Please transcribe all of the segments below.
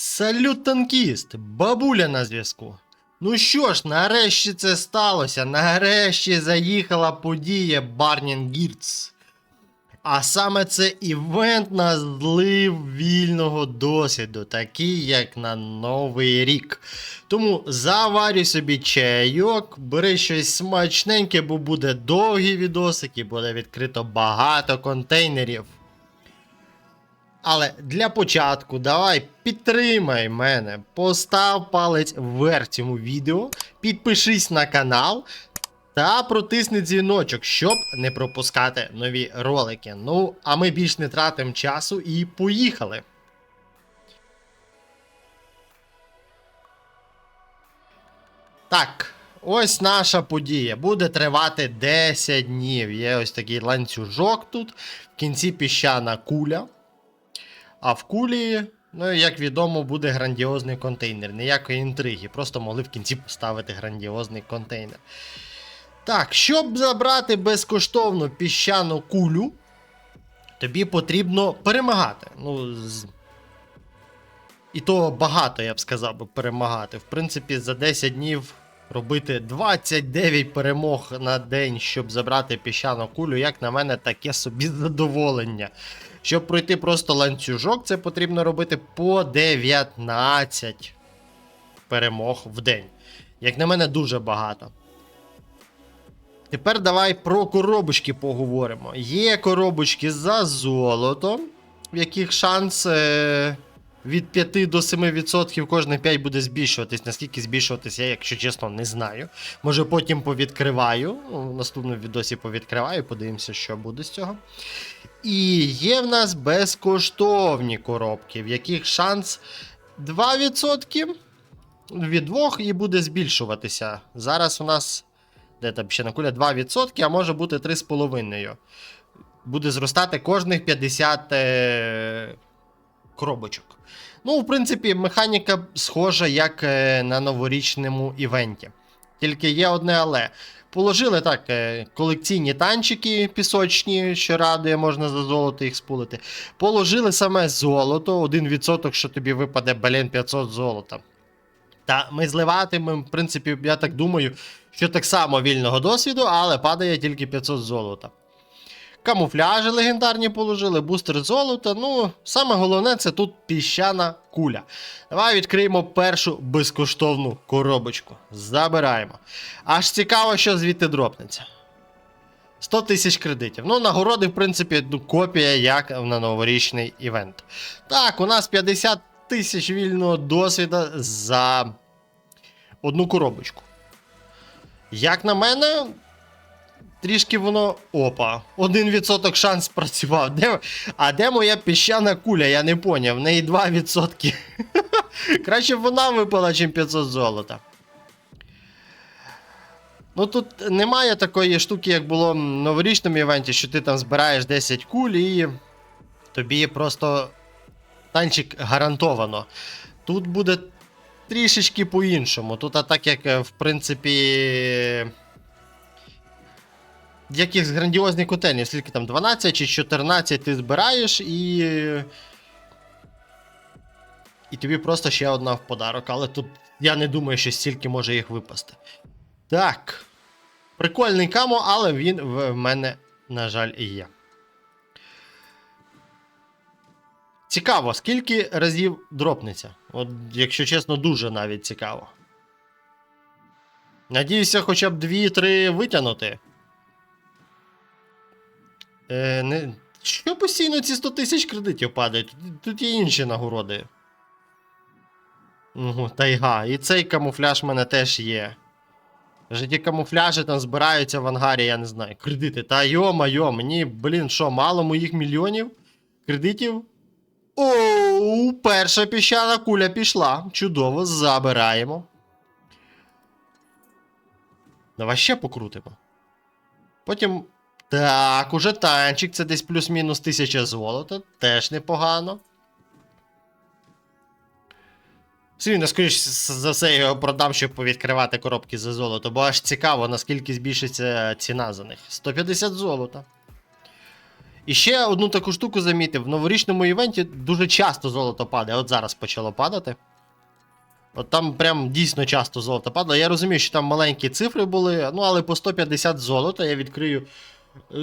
Салют танкіст, бабуля на зв'язку. Ну що ж, нарешті це сталося. Нарешті заїхала подія Барнін Гірц. А саме це івент на злив вільного досвіду, такий як на Новий рік. Тому заварюй собі чайок, бери щось смачненьке, бо буде довгий відосик і буде відкрито багато контейнерів. Але для початку давай підтримай мене, постав палець вверх цьому відео, підпишись на канал та протисни дзвіночок, щоб не пропускати нові ролики. Ну, а ми більш не тратимо часу і поїхали. Так, ось наша подія. Буде тривати 10 днів. Є ось такий ланцюжок тут. В кінці піщана куля. А в кулі, ну, як відомо, буде грандіозний контейнер. Ніякої інтриги. Просто могли в кінці поставити грандіозний контейнер. Так, щоб забрати безкоштовну піщану кулю, тобі потрібно перемагати. Ну, з... І то багато, я б сказав, би, перемагати. В принципі, за 10 днів робити 29 перемог на день, щоб забрати піщану кулю, як на мене, таке собі задоволення. Щоб пройти просто ланцюжок, це потрібно робити по 19 перемог в день. Як на мене, дуже багато. Тепер давай про коробочки поговоримо. Є коробочки за золото, в яких шанс е, від 5 до 7% кожних 5 буде збільшуватись. Наскільки збільшуватись, я, якщо чесно, не знаю. Може потім повідкриваю. ну, В наступному відосі повідкриваю, подивимося, що буде з цього. І є в нас безкоштовні коробки, в яких шанс 2% від 2 і буде збільшуватися. Зараз у нас де там ще на куля 2%, а може бути 3,5%. Буде зростати кожних 50 е... коробочок. Ну, в принципі, механіка схожа, як е, на новорічному івенті. Тільки є одне але. Положили так е, колекційні танчики пісочні, що радує, можна за золото їх спулити. Положили саме золото, 1%, що тобі випаде, блін, 500 золота. Та ми зливатимемо, в принципі, я так думаю, що так само вільного досвіду, але падає тільки 500 золота. Камуфляжі легендарні положили, бустер золота. Ну, саме головне це тут піщана куля. Давай відкриємо першу безкоштовну коробочку. Забираємо. Аж цікаво, що звідти дропнеться. 100 тисяч кредитів. Ну, нагороди, в принципі, ну, копія, як на новорічний івент. Так, у нас 50 тисяч вільного досвіду за одну коробочку. Як на мене, трішки воно. Опа, 1% шанс спрацював. Де... А де моя піщана куля? Я не поняв. В неї 2%. Краще б вона випала, чим 500 золота. Ну тут немає такої штуки, як було в новорічному івенті, що ти там збираєш 10 куль і тобі просто танчик гарантовано. Тут буде трішечки по-іншому. Тут, а так як, е, в принципі. Якихось грандіозних котельні, скільки там 12 чи 14 ти збираєш і. І тобі просто ще одна в подарок. Але тут я не думаю, що стільки може їх випасти. Так. Прикольний камо, але він в мене, на жаль, є. Цікаво, скільки разів дропнеться? От, якщо чесно, дуже навіть цікаво. Надіюся, хоча б 2-3 витягнути. Е, не... Що постійно ці 100 тисяч кредитів падають? Тут є інші нагороди. Угу, тайга. І цей камуфляж в мене теж є. Вже ті камуфляжі там збираються в ангарі, я не знаю. Кредити. Та йо-майо, мені, блін, що, мало моїх мільйонів кредитів? Оу, перша піщана куля пішла. Чудово, забираємо. Давай ще покрутимо. Потім. Так, уже танчик, це десь плюс-мінус 1000 золота. Теж непогано. Свіно, скоріш за все, я його продам, щоб повідкривати коробки за золото, бо аж цікаво, наскільки збільшиться ціна за них. 150 золота. І ще одну таку штуку замітив: в новорічному івенті дуже часто золото падає. От зараз почало падати. От там прям дійсно часто золото падало. Я розумію, що там маленькі цифри були, ну але по 150 золота я відкрию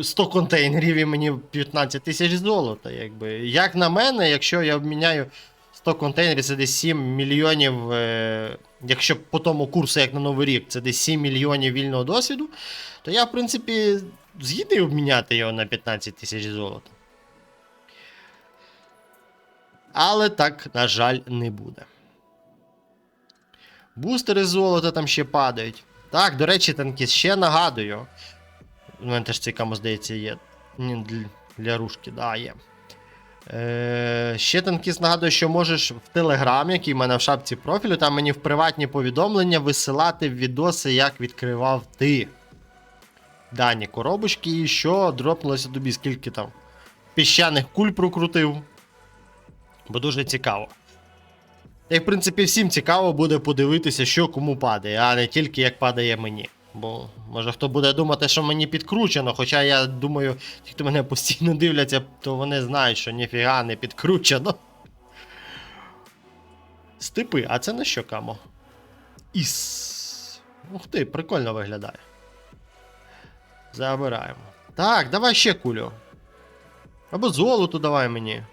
100 контейнерів і мені 15 тисяч золота. Якби. Як на мене, якщо я обміняю 100 контейнерів, це десь 7 мільйонів. Е, якщо по тому курсу, як на Новий рік, це десь 7 мільйонів вільного досвіду, то я, в принципі, згідний обміняти його на 15 тисяч золота. Але так, на жаль, не буде. Бустери золота там ще падають. Так, до речі, танкіст, ще нагадую. У мене теж цікаво, здається, є. Для рушки, да, є. Е, ще танкіст нагадує, що можеш в Телеграм, який в мене в шапці профілю, там мені в приватні повідомлення висилати відоси, як відкривав ти дані коробочки, і що дропнулося тобі, скільки там піщаних куль прокрутив. Бо дуже цікаво. Та й, в принципі, всім цікаво буде подивитися, що кому падає, а не тільки як падає мені. Бо може хто буде думати, що мені підкручено, хоча я думаю, ті, хто мене постійно дивляться, то вони знають, що ніфіга не підкручено. Степи, а це на що камо? Іс. Ух ти, прикольно виглядає. Забираємо. Так, давай ще кулю. Або золото давай мені.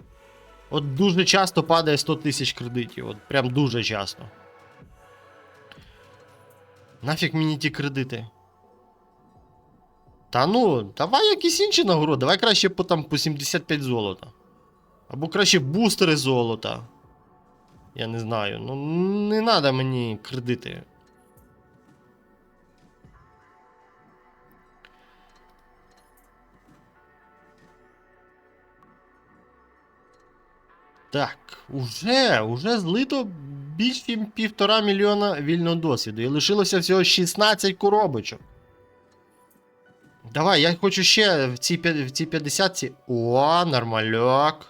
От дуже часто падає 100 тисяч кредитів. От прям дуже часто. Нафіг мені ті кредити. Та ну, давай якісь інші нагороди. Давай краще по там по 75 золота. Або краще бустери золота. Я не знаю. Ну не треба мені кредити. Так, уже, уже злито більш ніж півтора мільйона вільного досвіду. І лишилося всього 16 коробочок. Давай, я хочу ще в цій, в цій 50. О, нормальок.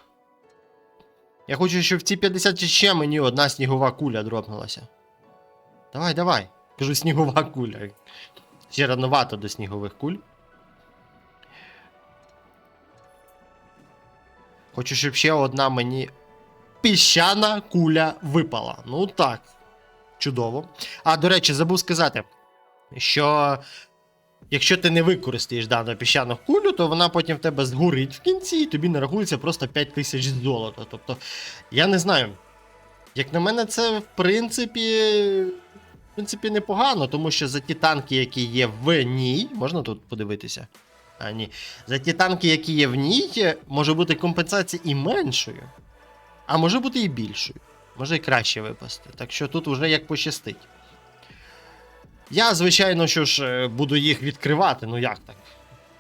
Я хочу, щоб в цій 50 ще мені одна снігова куля дропнулася. Давай, давай. Кажу, снігова куля. Ще рановато до снігових куль. Хочу, щоб ще одна мені піщана куля випала. Ну так. Чудово. А, до речі, забув сказати, що якщо ти не використаєш дану піщану кулю, то вона потім в тебе згорить в кінці, і тобі нарахується просто 5 тисяч золота. Тобто, я не знаю. Як на мене, це в принципі. В принципі, непогано, тому що за ті танки, які є в ній, можна тут подивитися. А, ні. За ті танки, які є в ній, може бути компенсація і меншою. А може бути і більшою. Може і краще випасти. Так що тут вже як пощастить. Я, звичайно, що ж, е, буду їх відкривати. Ну як так?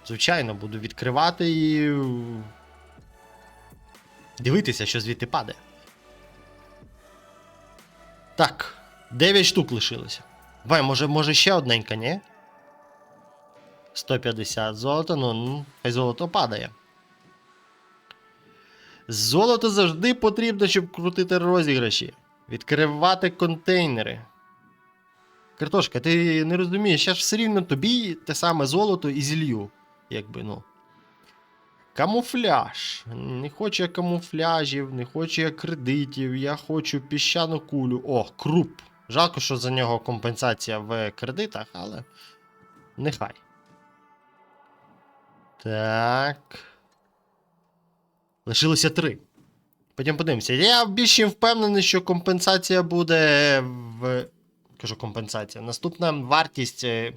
Звичайно, буду відкривати і. Дивитися, що звідти падає. Так, 9 штук лишилося. Давай, може, може ще одненька, ні? 150 золота, ну, хай золото падає. Золото завжди потрібно, щоб крутити розіграші. Відкривати контейнери. Картошка, ти не розумієш, я ж все рівно тобі те саме золото і зілью. Якби, ну. Камуфляж. Не хочу я камуфляжів, не хочу я кредитів, я хочу піщану кулю. О, круп. Жалко, що за нього компенсація в кредитах, але. Нехай. Так. Лишилося три. Потім подивимося. Я більше впевнений, що компенсація буде в. Кажу, компенсація. Наступна вартість е,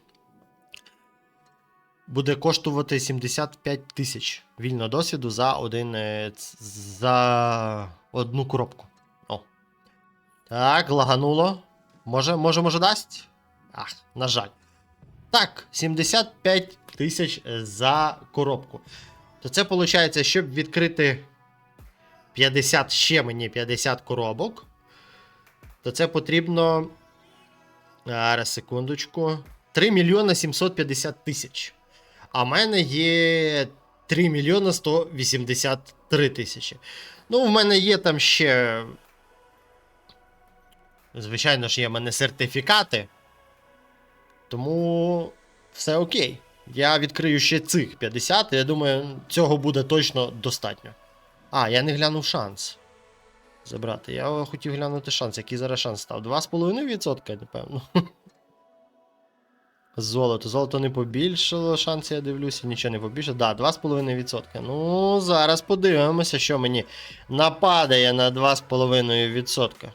буде коштувати 75 тисяч вільного досвіду за один. е, за одну коробку. О. Так, лагануло. Може, може, може дасть? Ах, на жаль. Так, 75 тисяч е, за коробку. То це виходить, щоб відкрити 50 ще мені 50 коробок, то це потрібно. Зараз, секундочку. 3 мільйона 750 тисяч. А в мене є 3 мільйона 183 тисячі. Ну, в мене є там ще. Звичайно ж, є в мене сертифікати. Тому все окей. Я відкрию ще цих 50, і я думаю, цього буде точно достатньо. А, я не глянув шанс. Забрати. Я хотів глянути шанс. Який зараз шанс став? 2,5%, напевно. Золото. Золото не побільшало, шанси, я дивлюся, нічого не побільшало. Да, 2,5%. Ну, зараз подивимося, що мені нападає на 2,5%.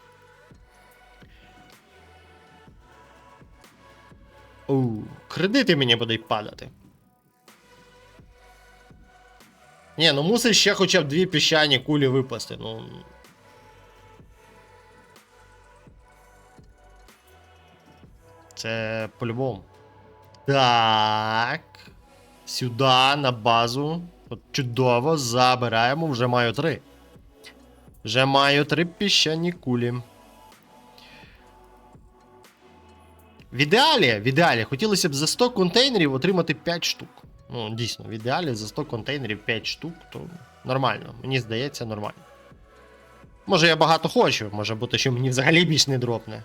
Оу, кредити мені будуть падати. Ні, ну мусить ще хоча б дві піщані кулі випасти. Ну. Це по-любому. Так. Сюди, на базу. От чудово, забираємо. Вже маю три. Вже маю три піщані кулі. В ідеалі, в ідеалі, хотілося б за 100 контейнерів отримати 5 штук. Ну, дійсно, в ідеалі за 100 контейнерів 5 штук, то нормально. Мені здається, нормально. Може, я багато хочу, може бути, що мені взагалі більш не дропне.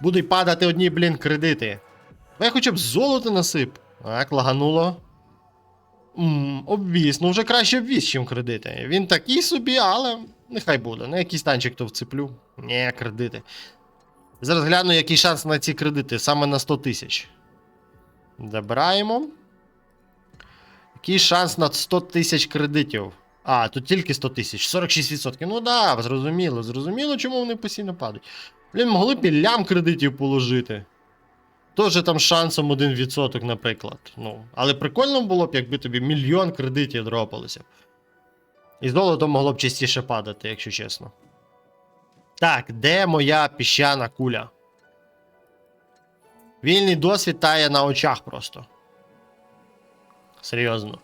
Будуть падати одні, блін, кредити. А я хоча б золото насип. Так, лагануло. Ммм, обвіз. Ну вже краще обвіз, чим кредити. Він такий собі, але нехай буде. На якийсь танчик то вциплю. Ні, кредити. Зараз гляну, який шанс на ці кредити, саме на 100 тисяч. Забираємо. Який шанс на 100 тисяч кредитів? А, тут тільки 100 тисяч, 46%. Ну да, зрозуміло, зрозуміло, чому вони постійно падають. Блін, могли б і лям кредитів положити. Тоже там шансом 1%, наприклад. Ну, але прикольно було б, якби тобі мільйон кредитів дропалося. І золото могло б частіше падати, якщо чесно. Так, де моя піщана куля? Вільний досвід тає на очах просто. Серйозно.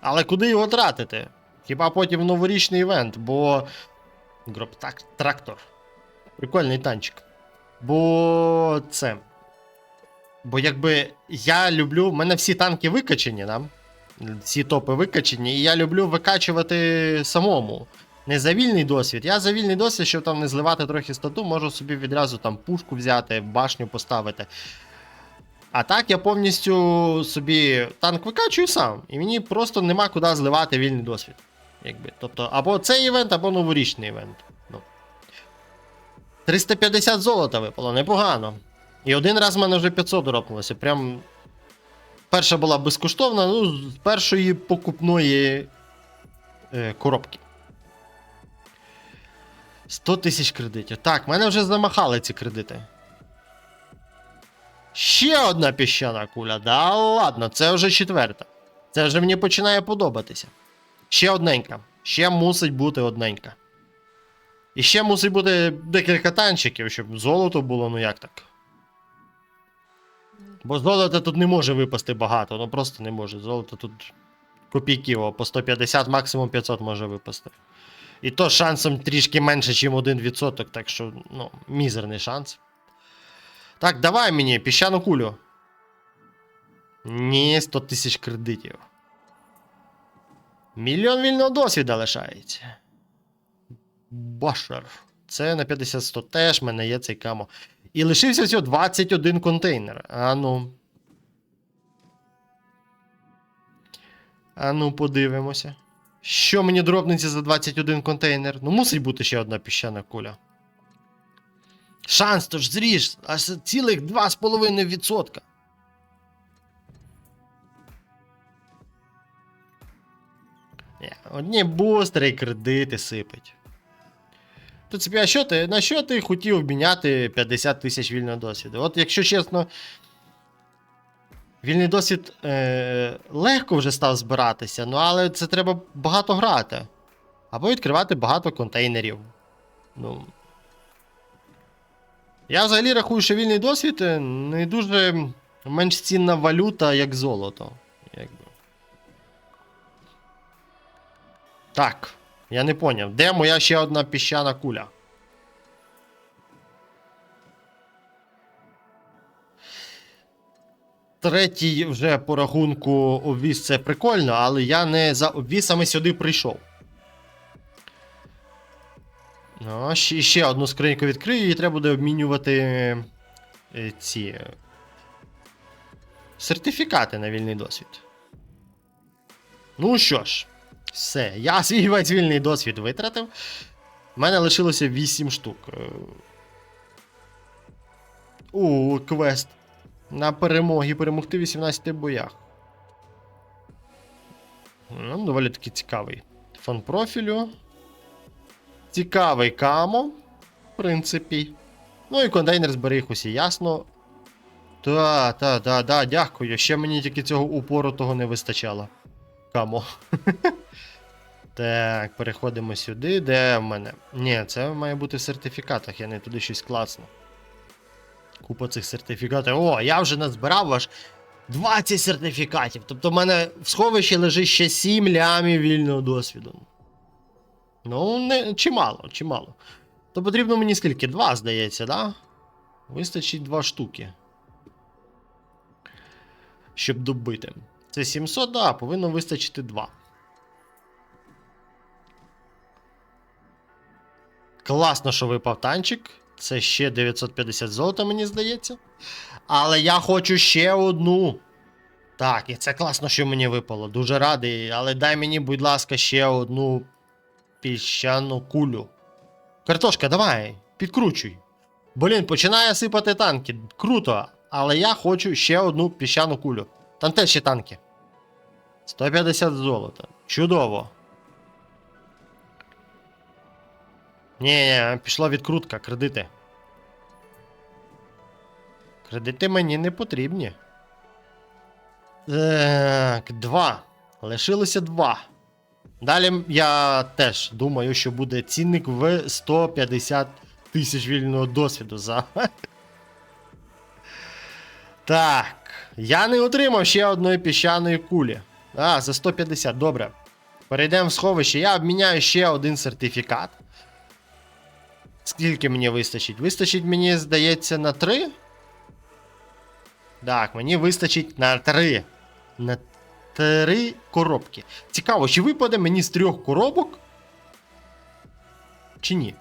Але куди його тратити? Хіба потім новорічний івент, бо. Гроб так, трактор. Прикольний танчик. Бо це. Бо якби я люблю. в мене всі танки викачені, да? всі топи викачені, і я люблю викачувати самому. Не за вільний досвід. Я за вільний досвід, щоб там не зливати трохи стату, можу собі відразу там пушку взяти, башню поставити. А так я повністю собі танк викачую сам. І мені просто нема куди зливати вільний досвід. Якби. Тобто, або цей івент, або новорічний івент. Ну. 350 золота випало, непогано. І один раз в мене вже 500 дропнулося. Прям. Перша була безкоштовна, ну, з першої покупної е, коробки. 100 тисяч кредитів. Так, мене вже замахали ці кредити. Ще одна піщана куля. Да ладно, це вже четверта. Це вже мені починає подобатися. Ще одненька. Ще мусить бути одненька. І ще мусить бути декілька танчиків, щоб золото було, ну як так. Бо золота тут не може випасти багато, ну просто не може. Золото тут копійки, о, по 150, максимум 500 може випасти. І то шансом трішки менше, ніж 1%, так що, ну, мізерний шанс. Так, давай мені піщану кулю. Ні, 100 тисяч кредитів. Мільйон вільного досвіду лишається. Башер. Це на 50-100 теж в мене є цей камо. І лишився всього 21 контейнер. А ну. А ну, подивимося. Що мені дробниці за 21 контейнер? Ну, мусить бути ще одна піщана куля. Шанс то ж зріж, аж цілих 2,5%. Ні, Одні бустери і кредити сипать. Тут собі, а що ти, на що ти хотів обміняти 50 тисяч вільного досвіду? От якщо чесно, вільний досвід е, легко вже став збиратися, ну але це треба багато грати. Або відкривати багато контейнерів. Ну. Я взагалі рахую, що вільний досвід е, не дуже менш цінна валюта, як золото. Якби. Так, я не поняв. Де моя ще одна піщана куля? Третій вже по рахунку обвіз це прикольно, але я не за обвісами сюди прийшов. Ну, ще, ще одну скриньку відкрию і треба буде обмінювати е, ці. е, Сертифікати на вільний досвід. Ну що ж, все. Я свій весь вільний досвід витратив. У мене лишилося 8 штук. Е, У, квест. На перемоги перемогти в 18 боях. Ну, доволі таки цікавий. Фон профілю. Цікавий камо, в принципі. Ну і контейнер зберіг усі, ясно. Та, та, та, та, дякую. Ще мені тільки цього упору того не вистачало. Камо. так, переходимо сюди. Де в мене? Ні, це має бути в сертифікатах, я не туди щось класно. Купа цих сертифікатів. О, я вже назбирав аж 20 сертифікатів. Тобто в мене в сховищі лежить ще 7 лямів вільного досвіду. Ну, не, чимало, чимало. То потрібно мені скільки? Два, здається, да? Вистачить два штуки. Щоб добити. Це 700, да, повинно вистачити 2. Класно, що випав танчик. Це ще 950 золота, мені здається. Але я хочу ще одну. Так, і це класно, що мені випало. Дуже радий. Але дай мені, будь ласка, ще одну піщану кулю. Картошка, давай, підкручуй. Блін, починає сипати танки. Круто. Але я хочу ще одну піщану кулю. Там теж ще танки. 150 золота. Чудово. Ні, ні, пішла відкрутка, кредити. Кредити мені не потрібні. Так, два. Лишилося два. Далі я теж думаю, що буде цінник в 150 тисяч вільного досвіду за. Так. Я не отримав ще одної піщаної кулі. А, за 150, добре. Перейдемо в сховище. Я обміняю ще один сертифікат. Скільки мені вистачить? Вистачить, мені здається, на 3? Так, мені вистачить на 3. На 3 коробки. Цікаво, чи випаде мені з трьох коробок? Чи ні?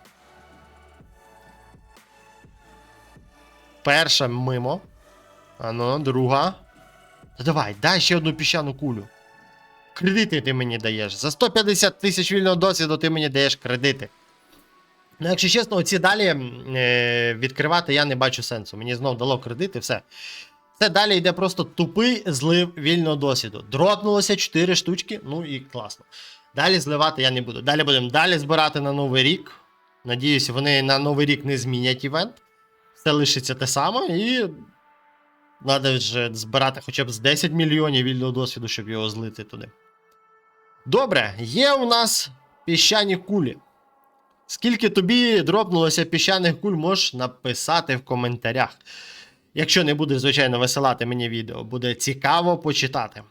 Перша мимо. Ано, друга. Та давай, дай ще одну піщану кулю. Кредити ти мені даєш. За 150 тисяч вільного досвіду ти мені даєш кредити. Ну, якщо чесно, оці далі е, відкривати я не бачу сенсу. Мені знов дало кредити, все. Це далі йде просто тупий злив вільного досвіду. Дропнулося 4 штучки, ну і класно. Далі зливати я не буду. Далі будемо далі збирати на новий рік. Надіюсь, вони на новий рік не змінять івент. Все лишиться те саме, і треба вже збирати хоча б з 10 мільйонів вільного досвіду, щоб його злити туди. Добре, є у нас піщані кулі. Скільки тобі дропнулося піщаних куль, можеш написати в коментарях. Якщо не буде, звичайно, висилати мені відео, буде цікаво почитати.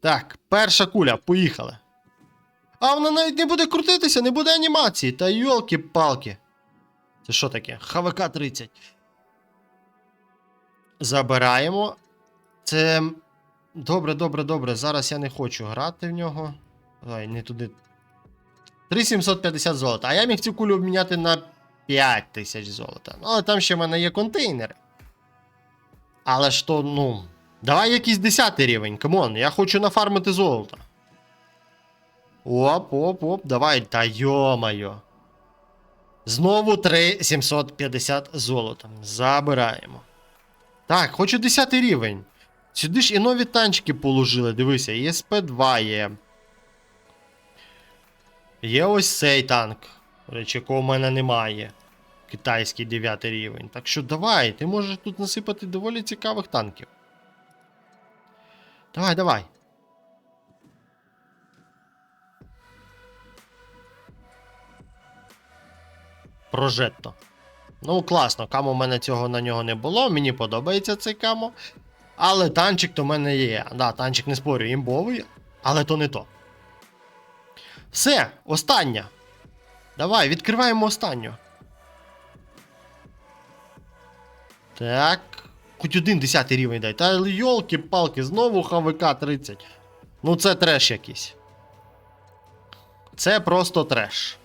Так, перша куля, поїхали. А вона навіть не буде крутитися, не буде анімації. Та йолки-палки. Це що таке? ХВК 30. Забираємо. Це. Добре, добре, добре. Зараз я не хочу грати в нього. Ой, не туди. 3750 золота. А я міг цю кулю обміняти на 5000 золота. Ну, але там ще в мене є контейнери. Але ж то, ну. Давай якийсь 10 рівень, камон, я хочу нафармити золото. Оп, оп, оп, давай, та йо-майо. Знову 3750 золота. Забираємо. Так, хочу 10 рівень. Сюди ж і нові танчики положили, дивися, і СП2 є. Є ось цей танк, речі, якого в мене немає. Китайський 9 рівень. Так що давай, ти можеш тут насипати доволі цікавих танків. Давай, давай. Прожетто. Ну, класно, камо в мене цього на нього не було. Мені подобається цей камо. Але танчик то в мене є. Да, танчик не спорю, імбовий, але то не то. Все, остання. Давай, відкриваємо останню. Так. Хоч один 10 рівень дай. Та йолки-палки, знову ХВК 30. Ну це треш якийсь. Це просто треш.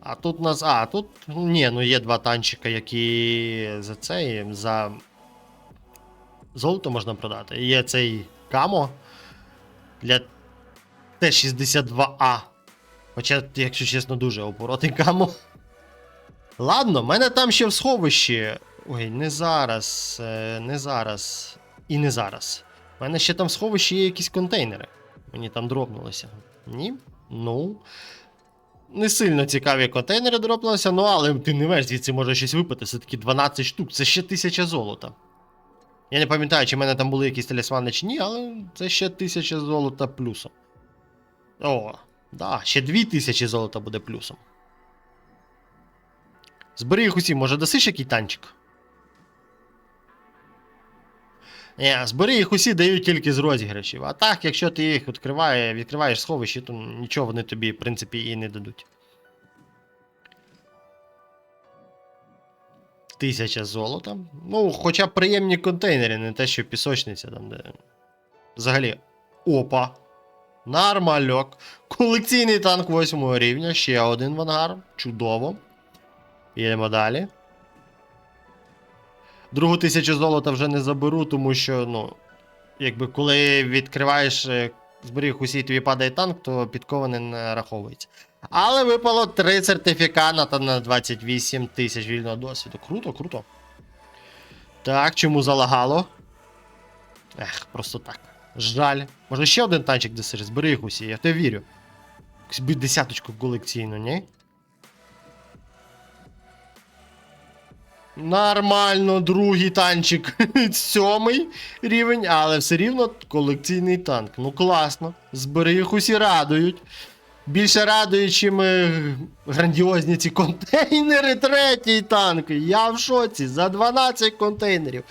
А тут у нас. А, тут. Ні, ну є два танчика, які за це. За. золото можна продати. Є цей камо для Т-62А. Хоча, якщо чесно, дуже оборотний камо. Ладно, мене там ще в сховищі. Ой, не зараз, е, не зараз. І не зараз. У мене ще там в сховищі є якісь контейнери. Мені там дропнулося. Ні? Ну. Не сильно цікаві контейнери дропнулися, ну але ти не маєш звідси може щось випити. Все таки 12 штук, це ще 1000 золота. Я не пам'ятаю, чи в мене там були якісь талісмани чи ні, але це ще 1000 золота плюсом. О, да, ще 2000 золота буде плюсом. Збери їх усі, може дасиш який танчик? Ні, збери їх усі дають тільки з розіграшів. А так, якщо ти їх відкриває, відкриваєш сховище, то нічого вони тобі, в принципі, і не дадуть. Тисяча золота. Ну, хоча приємні контейнери, не те, що пісочниця там, де. Взагалі. Опа. Нормальок. Колекційний танк 8 рівня, ще один в ангар. Чудово. Їдемо далі. Другу тисячу золота вже не заберу, тому що, ну, якби коли відкриваєш е, зберіг усі тобі падає танк, то підкований не раховується. Але випало 3 сертифіката на 28 тисяч вільного досвіду. Круто, круто. Так, чому залагало? Ех, просто так. Жаль. Може ще один танчик десиш, збери їх усі, я тебе вірю. Десяточку колекційну, ні? Нормально, другий танчик. Сьомий рівень, але все рівно колекційний танк. Ну класно. Збери їх усі радують. Більше радують, чим е, грандіозні ці контейнери. Третій танк. Я в шоці. За 12 контейнерів.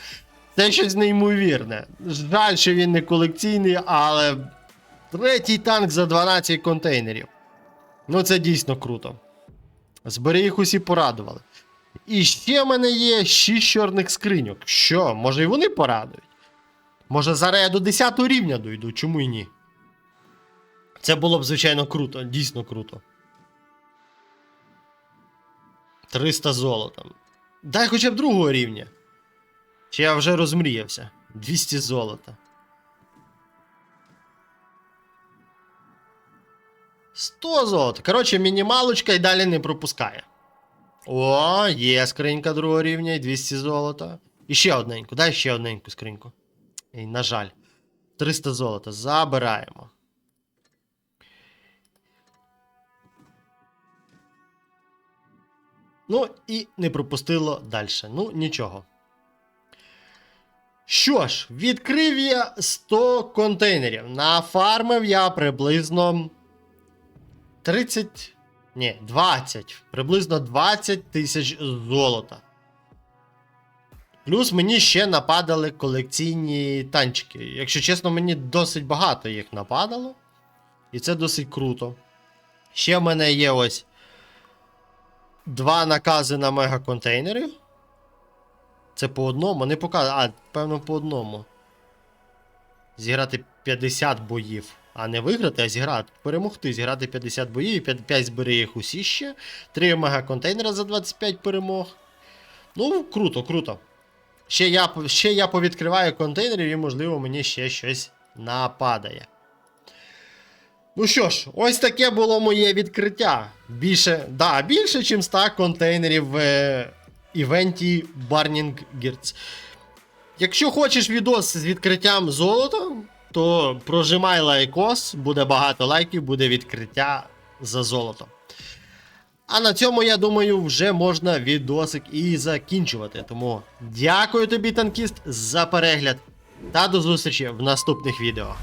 Це щось неймовірне. Жаль, що він не колекційний, але третій танк за 12 контейнерів. Ну, це дійсно круто. Збери їх усі порадували. І ще в мене є 6 чорних скриньок. Що, може і вони порадують? Може зараз я до 10 рівня дойду, чому і ні? Це було б, звичайно, круто, дійсно круто. 300 золота. Дай хоча б другого рівня. Чи я вже розмріявся? 200 золота. 100 золота. Коротше, мінімалочка і далі не пропускає. О, є скринька другого рівня і 200 золота. І ще одненьку. Дай ще одненьку скриньку. Ей, на жаль. 300 золота. Забираємо. Ну, і не пропустило далі. Ну, нічого. Що ж, відкрив я 100 контейнерів. Нафармив я приблизно 30. Ні, 20. Приблизно 20 тисяч золота. Плюс мені ще нападали колекційні танчики. Якщо чесно, мені досить багато їх нападало. І це досить круто. Ще в мене є ось два накази на мегаконтейнери. Це по одному, не показує. А, певно, по одному. Зіграти 50 боїв. А не виграти, а зіграти. Перемогти, зіграти 50 боїв, 5, 5 збери їх усі ще. 3 мегаконтейнера за 25 перемог. Ну, круто, круто. Ще я, ще я повідкриваю контейнерів і, можливо, мені ще щось нападає. Ну що ж, ось таке було моє відкриття. Більше, да, більше, ніж 100 контейнерів е, івенті Burning Gears. Якщо хочеш відос з відкриттям золота, то прожимай лайкос, буде багато лайків, буде відкриття за золото. А на цьому, я думаю, вже можна відосик і закінчувати. Тому дякую тобі, танкіст, за перегляд та до зустрічі в наступних відео.